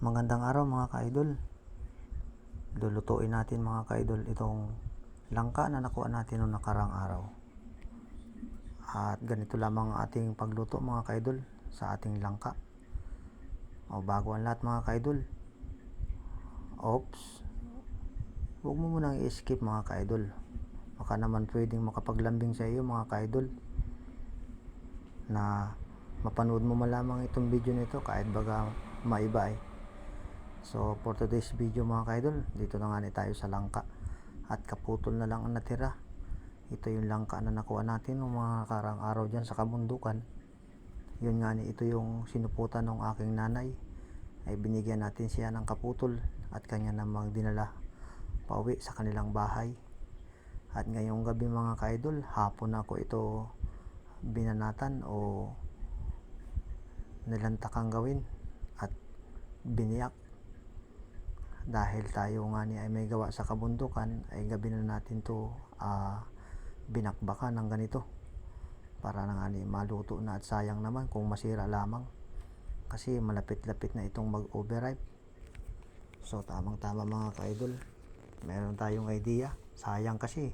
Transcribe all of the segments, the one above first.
Magandang araw mga ka-idol. Lulutuin natin mga ka-idol itong langka na nakuha natin noong nakarang araw. At ganito lamang ang ating pagluto mga ka-idol sa ating langka. O bago ang lahat mga ka-idol. Oops. Huwag mo munang i-skip mga ka-idol. Baka naman pwedeng makapaglambing sa iyo mga ka-idol. Na mapanood mo malamang itong video nito kahit baga maiba eh. So for today's video mga kaidol, dito na nga tayo sa langka. At kaputol na lang ang natira. Ito yung langka na nakuha natin ng mga karang araw dyan sa kabundukan. Yun nga ni ito yung sinuputan ng aking nanay. Ay binigyan natin siya ng kaputol at kanya namang dinala pauwi sa kanilang bahay. At ngayong gabi mga kaidol, hapon ako ito binanatan o nilantakang gawin at biniyak dahil tayo nga ni ay may gawa sa kabundukan ay gabi na natin to uh, binakbakan ng ganito. Para na nga ni maluto na at sayang naman kung masira lamang. Kasi malapit-lapit na itong mag-overripe. So tamang tama mga ka-idol meron tayong idea. Sayang kasi.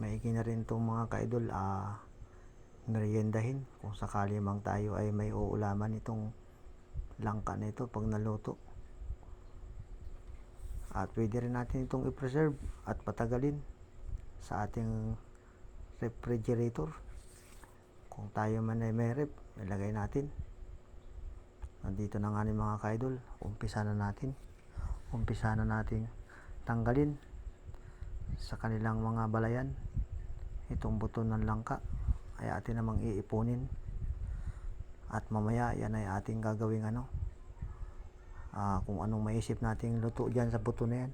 Maigi na rin itong mga ka-idol ah, meriendahin. Kung sakali mang tayo ay may uulaman itong langka na ito pag naluto. At pwede rin natin itong i-preserve at patagalin sa ating refrigerator. Kung tayo man ay may rep, ilagay natin. Nandito na nga ni mga kaidol, umpisa na natin. Umpisa na natin tanggalin sa kanilang mga balayan itong buto ng langka ay atin namang iipunin at mamaya yan ay ating gagawing ano uh, kung anong maisip nating luto dyan sa buto na yan.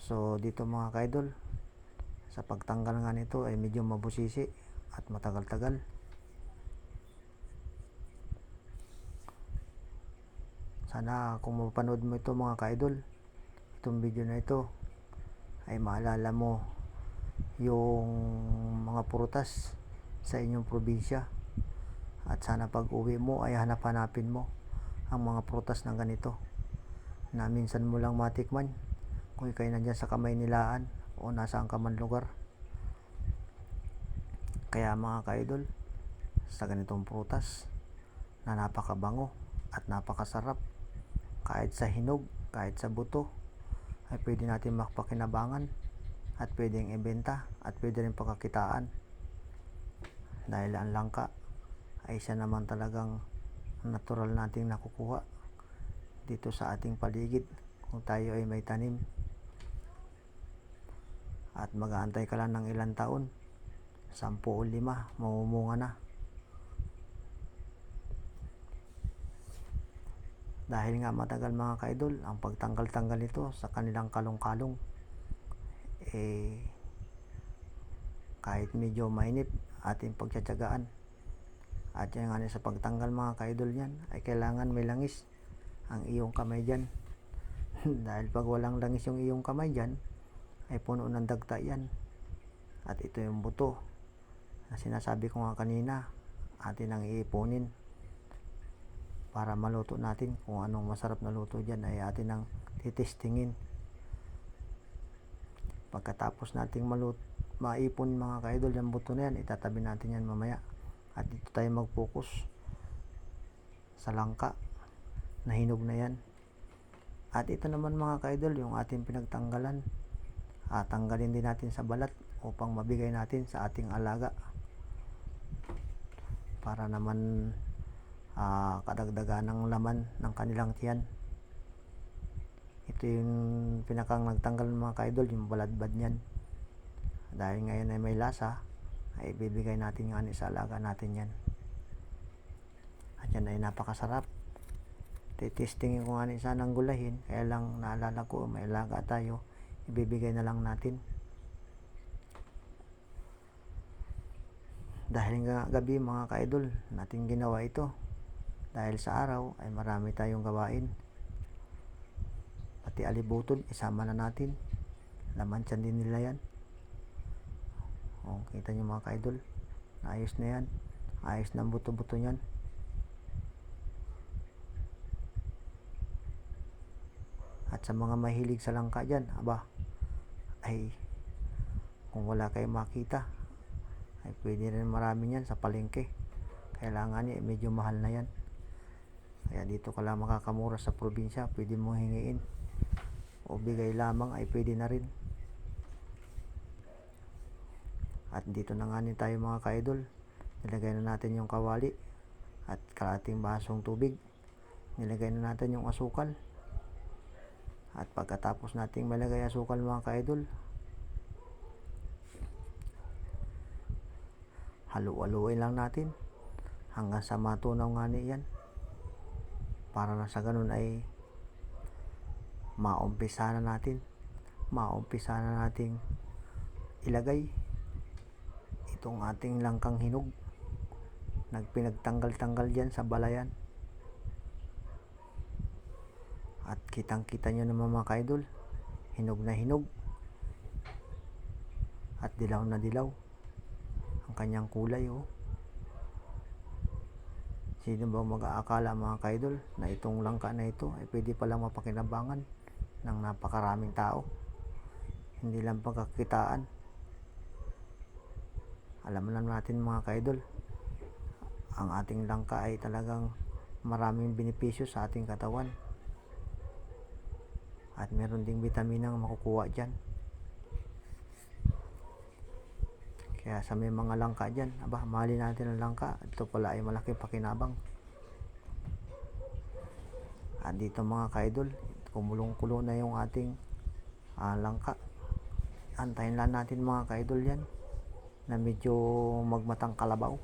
So dito mga kaidol sa pagtanggal nga nito ay medyo mabusisi at matagal-tagal. Sana kung mapanood mo ito mga kaidol itong video na ito ay maalala mo yung mga prutas sa inyong probinsya at sana pag uwi mo ay hanap-hanapin mo ang mga prutas na ganito na minsan mo lang matikman kung ikay nandyan sa kamay nilaan o nasaan ka man lugar. Kaya mga kaidol, sa ganitong prutas na napakabango at napakasarap kahit sa hinog, kahit sa buto ay pwede natin makpakinabangan at pwedeng ibenta at pwede rin pagkakitaan dahil ang langka ay isa naman talagang natural nating nakukuha dito sa ating paligid kung tayo ay may tanim. At mag-aantay ka lang ng ilang taon 10 o 5 mamumunga na. Dahil nga matagal mga kaidol ang pagtanggal-tanggal nito sa kanilang kalong-kalong eh kahit medyo mainit ating pagtsatsagaan at yan nga sa pagtanggal mga kaidol niyan ay kailangan may langis ang iyong kamay dyan. Dahil pag walang langis yung iyong kamay dyan, ay puno ng dagta yan. At ito yung buto na sinasabi ko nga kanina, atin ang iipunin para maluto natin kung anong masarap na luto dyan ay atin ang titestingin. Pagkatapos nating maluto, maipon mga kaidol yung buto na yan, itatabi natin yan mamaya at dito tayo mag-focus sa langka. Na hinog na yan. At ito naman mga kaidol yung ating pinagtanggalan. At tanggalin din natin sa balat upang mabigay natin sa ating alaga. Para naman uh, kadagdagan ng laman ng kanilang tiyan. Ito yung pinakang nagtanggal mga kaidol yung baladbad niyan. Dahil ngayon ay may lasa ay ibibigay natin yung sa alaga natin yan. At yan ay napakasarap. Titestingin ko nga ni sanang gulahin kaya lang naalala ko may alaga tayo ibibigay na lang natin. Dahil nga gabi mga kaidol natin ginawa ito. Dahil sa araw ay marami tayong gawain. Pati alibutod isama na natin. Laman dyan din nila yan kita nyo mga ka-idol. Naayos na yan. ayos ng buto-buto niyan at sa mga mahilig sa langka dyan aba ay kung wala kayong makita ay pwede rin marami yan sa palengke kailangan niya medyo mahal na yan kaya dito ka lang makakamura sa probinsya pwede mo hingiin o bigay lamang ay pwede na rin at dito na nga tayo mga kaidol. Nilagay na natin yung kawali at kalating basong tubig. Nilagay na natin yung asukal. At pagkatapos nating malagay asukal mga kaidol halu-haluin lang natin hanggang sa matunaw nga yan para na sa ganun ay maumpisa na natin. Maumpisa na nating ilagay itong ating langkang hinog nagpinagtanggal-tanggal dyan sa balayan. At kitang kita nyo naman mga kaidol hinog na hinog at dilaw na dilaw ang kanyang kulay oh. Sino ba mag-aakala mga kaidol na itong langka na ito ay pwede palang mapakinabangan ng napakaraming tao? Hindi lang pagkakitaan alam naman natin mga kaidol ang ating langka ay talagang maraming benepisyo sa ating katawan. At meron ding vitamina ang makukuha dyan. Kaya sa may mga langka dyan aba mahalin natin ang langka. Ito pala ay malaking pakinabang. At dito mga kaidol kumulong-kulo na yung ating ah, langka. Antayin lang natin mga kaidol yan na medyo magmatang kalabaw.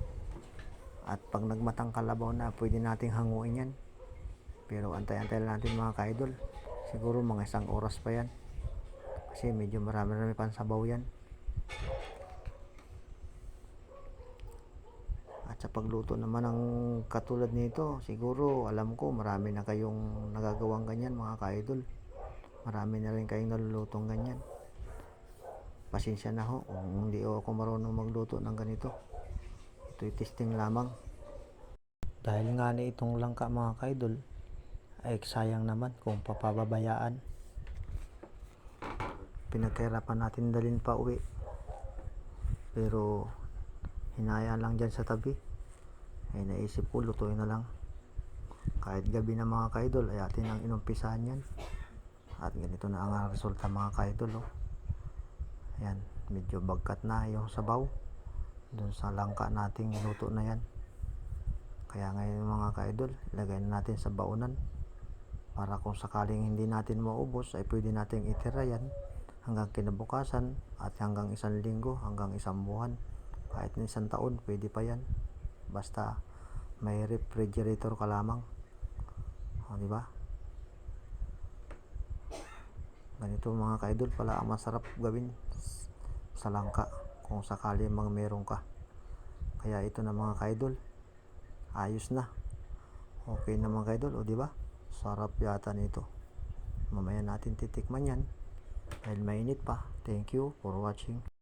At pag nagmatang kalabaw na pwede nating hanguin yan. Pero antay-antay lang natin mga kaidol. Siguro mga isang oras pa yan. Kasi medyo marami-rami pansabaw yan. At sa pagluto naman ng katulad nito siguro alam ko marami na kayong nagagawang ganyan mga kaidol. Marami na rin kayong nalulutong ganyan pasensya na ho kung hindi ako marunong magluto ng ganito. Ito'y testing lamang. Dahil nga na itong langka mga kaidol ay sayang naman kung papababayaan. Pinagkahirapan natin dalhin pa uwi. Pero hinaya lang dyan sa tabi. Ay naisip ko lutuin na lang. Kahit gabi na mga kaidol ay atin ang inumpisahan yan. At ganito na ang resulta mga kaidol oh. Ayan medyo bagkat na yung sabaw. Dun sa langka nating luto na yan. Kaya ngayon mga kaidol ilagay na natin sa baunan. Para kung sakaling hindi natin maubos ay pwede nating itira yan hanggang kinabukasan at hanggang isang linggo hanggang isang buwan. Kahit na isang taon pwede pa yan. Basta may refrigerator ka lamang. O di ba? Ganito mga kaidol pala ang masarap gawin sa kung sakali mang meron ka. Kaya ito na mga kaidol ayos na. Okay na mga kaidol o di ba? Sarap yata nito. Mamaya natin titikman yan. Dahil mainit pa. Thank you for watching